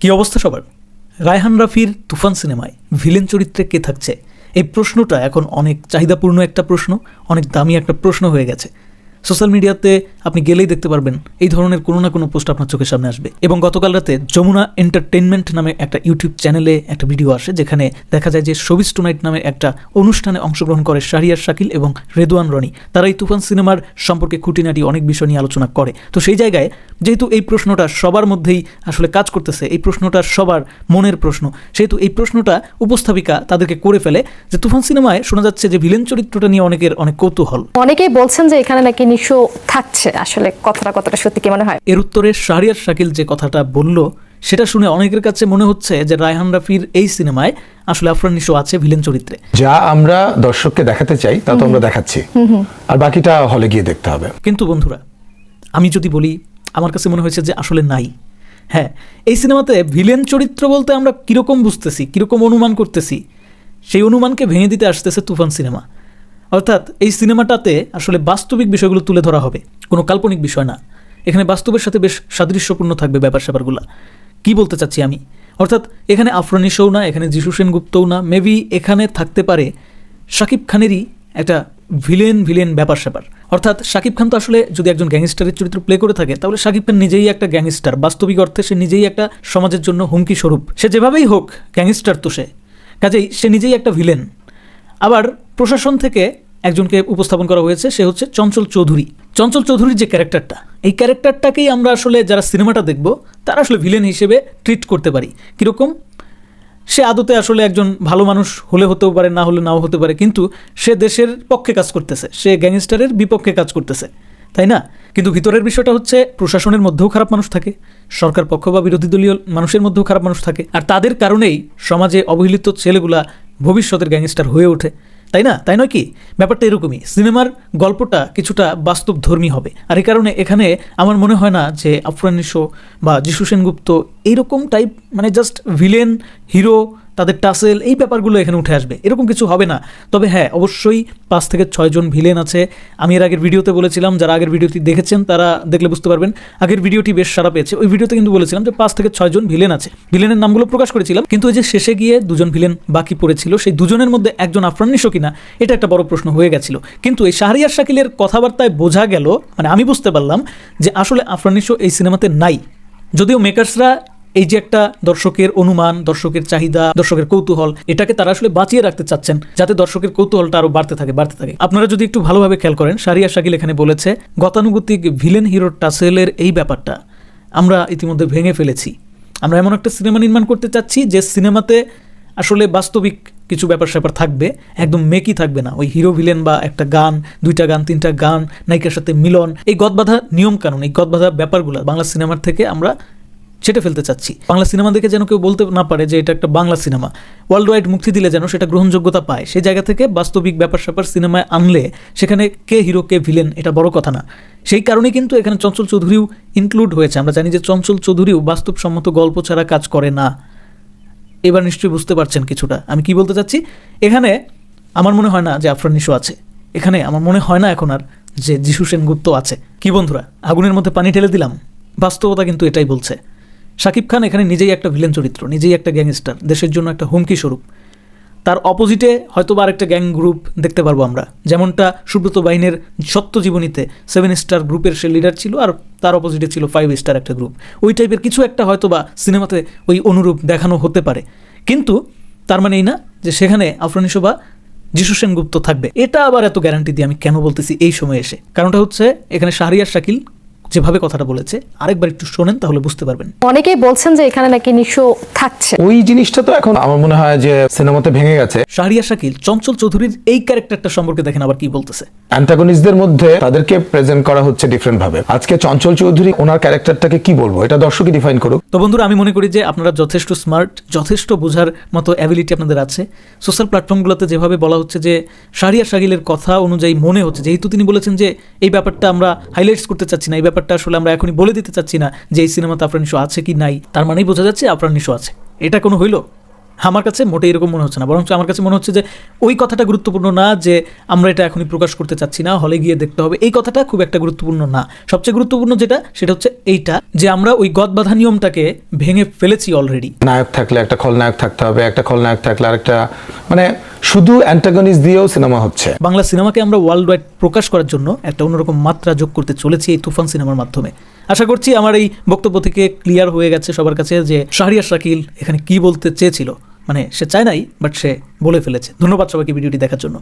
কি অবস্থা সবার? রায়হান রাফির তুফান সিনেমায় ভিলেন চরিত্রে কে থাকছে? এই প্রশ্নটা এখন অনেক চাহিদাপূর্ণ একটা প্রশ্ন, অনেক দামি একটা প্রশ্ন হয়ে গেছে। সোশ্যাল মিডিয়াতে আপনি গেলেই দেখতে পারবেন এই ধরনের কোনো না কোনো পোস্ট আপনার চোখের সামনে আসবে। এবং গতকাল রাতে যমুনা এন্টারটেনমেন্ট নামে একটা ইউটিউব চ্যানেলে একটা ভিডিও আসে যেখানে দেখা যায় যে শোবিস টুনাইট নামে একটা অনুষ্ঠানে অংশগ্রহণ করে শাহরিয়ার শাকিল এবং রেদওয়ান রনি। তারা এই তুফান সিনেমার সম্পর্কে খুঁটিনাটি অনেক বিষয় নিয়ে আলোচনা করে। তো সেই জায়গায় যেহেতু এই প্রশ্নটা সবার মধ্যেই আসলে কাজ করতেছে, এই প্রশ্নটা সবার মনের প্রশ্ন। সেহেতু এই প্রশ্নটা উপস্থাপিকা তাদেরকে করে ফেলে যে তুফান সিনেমায় শোনা যাচ্ছে যে ভিলেন চরিত্রটা নিয়ে অনেকের অনেক কৌতূহল। অনেকেই বলছেন যে এখানে নাকি নিশো থাকছে। আসলে কথাটা কতটা সত্যি কি মনে হয়? এর উত্তরে শাহরিয়ার শাকিল যে কথাটা বলল সেটা শুনে অনেকের কাছে মনে হচ্ছে যে রায়হান রাফির এই সিনেমায় আসলে আফরান নিশো আছে ভিলেন চরিত্রে। যা আমরা দর্শককে দেখাতে চাই তা তো আমরা দেখাচ্ছি। আর বাকিটা হলে গিয়ে দেখতে হবে। কিন্তু বন্ধুরা আমি যদি বলি আমার কাছে মনে হয়েছে যে আসলে নাই। হ্যাঁ এই সিনেমাতে ভিলেন চরিত্র বলতে আমরা কীরকম বুঝতেছি কীরকম অনুমান করতেছি সেই অনুমানকে ভেঙে দিতে আসতেছে তুফান সিনেমা। অর্থাৎ এই সিনেমাটাতে আসলে বাস্তবিক বিষয়গুলো তুলে ধরা হবে। কোনো কাল্পনিক বিষয় না। এখানে বাস্তবের সাথে বেশ সাদৃশ্যপূর্ণ থাকবে ব্যাপার স্যাপারগুলো। কি বলতে চাচ্ছি আমি? অর্থাৎ এখানে আফরানি শোও না, এখানে যিশু সেনগুপ্তও না, মেবি এখানে থাকতে পারে শাকিব খানেরই একটা ভিলেন ভিলেন ব্যাপার স্যাপার। অর্থাৎ শাকিব খান তো আসলে যদি একজন গ্যাংস্টারের চরিত্র প্লে করে থাকে, তাহলে শাকিব খান নিজেই একটা গ্যাংস্টার। বাস্তবিক অর্থে সে নিজেই একটা সমাজের জন্য হুমকি স্বরূপ। সে যেভাবেই হোক, গ্যাংস্টার তো সে। কাজেই সে নিজেই একটা ভিলেন। আবার প্রশাসন থেকে একজনকে উপস্থাপন করা হয়েছে, সে হচ্ছে চঞ্চল চৌধুরী। চঞ্চল চৌধুরীর যে ক্যারেক্টারটা, এই ক্যারেক্টারটাকেই আমরা আসলে যারা সিনেমাটা দেখব, তারা আসলে ভিলেন হিসেবে ট্রিট করতে পারি। কীরকম? সে আদতে আসলে একজন ভালো মানুষ হলে হতেও পারে, না হলে নাও হতে পারে, কিন্তু সে দেশের পক্ষে কাজ করতেছে, সে গ্যাংস্টারের বিপক্ষে কাজ করতেছে, তাই না? কিন্তু ভিতরের বিষয়টা হচ্ছে, প্রশাসনের মধ্যেও খারাপ মানুষ থাকে, সরকার পক্ষ বা বিরোধী দলীয় মানুষের মধ্যেও খারাপ মানুষ থাকে, আর তাদের কারণেই সমাজে অবহেলিত ছেলেগুলা ভবিষ্যতের গ্যাংস্টার হয়ে ওঠে। তাই না? তাই নয় কি? ব্যাপারটা এরকমই। সিনেমার গল্পটা কিছুটা বাস্তব ধর্মী হবে। আর এই কারণে এখানে আমার মনে হয় না যে আফরান নিশো বা যিশু সেনগুপ্ত এইরকম টাইপ মানে জাস্ট ভিলেন হিরো তাদের টাসেল এই ব্যাপারগুলো এখানে উঠে আসবে। এরকম কিছু হবে না। তবে হ্যাঁ অবশ্যই পাঁচ থেকে ছয়জন ভিলেন আছে। আমি এর আগের ভিডিওতে বলেছিলাম, যারা আগের ভিডিওটি দেখেছেন তারা দেখলে বুঝতে পারবেন, আগের ভিডিওটি বেশ সারা পেয়েছে। ওই ভিডিওতে কিন্তু বলেছিলাম যে পাঁচ থেকে ছয়জন ভিলেন আছে। ভিলেনের নামগুলো প্রকাশ করেছিলাম, কিন্তু ওই যে শেষে গিয়ে দুজন ভিলেন বাকি পড়েছিল, সেই দুজনের মধ্যে একজন আফরান নিশো কিনা, এটা একটা বড় প্রশ্ন হয়ে গেছিল। কিন্তু এই শাহরিয়ার শাকিলের কথাবার্তায় বোঝা গেল মানে আমি বুঝতে পারলাম যে আসলে আফরান নিশো এই সিনেমাতে নাই। যদিও মেকার্সরা এই যে একটা দর্শকের অনুমান, দর্শকের চাহিদা, দর্শকের কৌতূহল, এটাকে তারা আসলে বাঁচিয়ে রাখতে চাচ্ছেন যাতে দর্শকের কৌতূহলটা আরও বাড়তে থাকে বাড়তে থাকে। আপনারা যদি একটু ভালোভাবে খেয়াল করেন সারিয়া শাকিল এখানে বলেছে, গতানুগতিক ভিলেন হিরোর টাসেলের এই ব্যাপারটা আমরা ইতিমধ্যে ভেঙে ফেলেছি। আমরা এমন একটা সিনেমা নির্মাণ করতে চাচ্ছি যে সিনেমাতে আসলে বাস্তবিক কিছু ব্যাপার স্যাপার থাকবে, একদম মেকি থাকবে না। ওই হিরো ভিলেন বা একটা গান, দুইটা গান, তিনটা গান, নায়িকার সাথে মিলন, এই গদবাধা নিয়ম কানুন এই গদবাধা ব্যাপারগুলো বাংলা সিনেমার থেকে আমরা ছেটে ফেলতে চাচ্ছি। বাংলা সিনেমা দেখে যেন কেউ বলতে না পারে যে এটা একটা বাংলা সিনেমা। ওয়ার্ল্ড ওয়াইড মুক্তি দিলে যেন সেটা গ্রহণযোগ্যতা পায়। সেই জায়গা থেকে বাস্তবিক ব্যাপার স্যাপার সিনেমায় আনলে সেখানে কে হিরো কে ভিলেন এটা বড় কথা না। সেই কারণেই কিন্তু এখানে চঞ্চল চৌধুরীও ইনক্লুড হয়েছে। আমরা জানি যে চঞ্চল চৌধুরীও বাস্তবসম্মত গল্প ছাড়া কাজ করে না। এবার নিশ্চয়ই বুঝতে পারছেন কিছুটা। আমি কি বলতে চাচ্ছি? এখানে আমার মনে হয় না যে আফরান নিশো আছে। এখানে আমার মনে হয় না এখন আর যে যিশু সেনগুপ্ত আছে। কি বন্ধুরা, আগুনের মধ্যে পানি ঢেলে দিলাম? বাস্তবতা কিন্তু এটাই বলছে। শাকিব খান এখানে নিজেই একটা ভিলেন চরিত্র, নিজেই একটা গ্যাংস্টার দেশের জন্য একটা হুমকি স্বরূপ। তার অপোজিটে হয়তো বা আরেকটা গ্যাং গ্রুপ দেখতে পারব আমরা। যেমনটা সুব্রত বাহিনীর সত্য জীবনীতে সেভেন স্টার গ্রুপের সে লিডার ছিল আর তার অপোজিটে ছিল ফাইভ স্টার একটা গ্রুপ ওই টাইপের কিছু একটা হয়তো বা সিনেমাতে ওই অনুরূপ দেখানো হতে পারে। কিন্তু তার মানে এই না যে সেখানে আফরানিশো বা যিশু সেনগুপ্ত থাকবে। এটা আবার এত গ্যারান্টি দিয়ে আমি কেন বলতেছি এই সময় এসে? কারণটা হচ্ছে এখানে শাহরিয়ার শাকিল যেভাবে কথাটা বলেছে আরেকবার একটু শোনেন তাহলে বুঝতে পারবেন। অনেকেই বলছেন যে এখানে নাকি নিশো থাকছে। ওই জিনিসটা তো এখন আমার মনে হয় যে সিনেমাতে ভেঙে গেছে। শাহরিয়া শাকিল চঞ্চল চৌধুরীর এই ক্যারেক্টারটা সম্পর্কে দেখেন আবার কি বলতেছে। অ্যান্টাগনিস্টদের মধ্যে তাদেরকে প্রেজেন্ট করা হচ্ছে ডিফারেন্ট ভাবে। আজকে চঞ্চল চৌধুরী ওনার ক্যারেক্টারটাকে কি বলব? এটা দর্শকই ডিফাইন করুক। তো বন্ধুরা আমি মনে করি যে আপনারা যথেষ্ট স্মার্ট যথেষ্ট বোঝার মতো অ্যাবিলিটি আপনাদের আছে। সোশ্যাল প্ল্যাটফর্মগুলোতে যেভাবে বলা হচ্ছে যে শাহরিয়া শাকিলের কথা অনুযায়ী মনে হচ্ছে যেহেতু তিনি বলেছেন যে এই ব্যাপারটা আমরা হাইলাইটস করতে চাচ্ছি না এই ব্যাপারটা আসলে আমরা এখনই বলে দিতে চাচ্ছি না যে এই সিনেমাতে আফরান নিশো আছে কি নাই। তার মানেই বোঝা যাচ্ছে আফরান নিশো আছে। এটা কোনো হইল? আমার কাছে মোটে এরকম মনে হচ্ছে না। বরং আমার কাছে মনে হচ্ছে যে ওই কথাটা গুরুত্বপূর্ণ না যে আমরা এটা এখনই প্রকাশ করতে চাচ্ছি না, হলে গিয়ে দেখতে হবে। এই কথাটা খুব একটা গুরুত্বপূর্ণ না। সবচেয়ে গুরুত্বপূর্ণ যেটা, সেটা হচ্ছে এইটা যে আমরা ওই গদবাধা নিয়মটাকে ভেঙে ফেলেছি অলরেডি নায়ক থাকলে একটা খলনায়ক থাকতে হবে, একটা খলনায়ক থাকলে আরেকটা মানে শুধু অ্যান্টাগনিস দিয়েও সিনেমা হচ্ছে। বাংলা সিনেমাকে আমরা ওয়ার্ল্ড ওয়াইড প্রকাশ করার জন্য একটা অন্যরকম মাত্রা যোগ করতে চলেছি এই তুফান সিনেমার মাধ্যমে। আশা করছি আমার এই বক্তব্য থেকে ক্লিয়ার হয়ে গেছে সবার কাছে যে শাহরিয়া শাকিল এখানে কি বলতে চেয়েছিল। মানে সে চায় নাই বাট সে বলে ফেলেছে। ধন্যবাদ সবাইকে ভিডিওটি দেখার জন্য।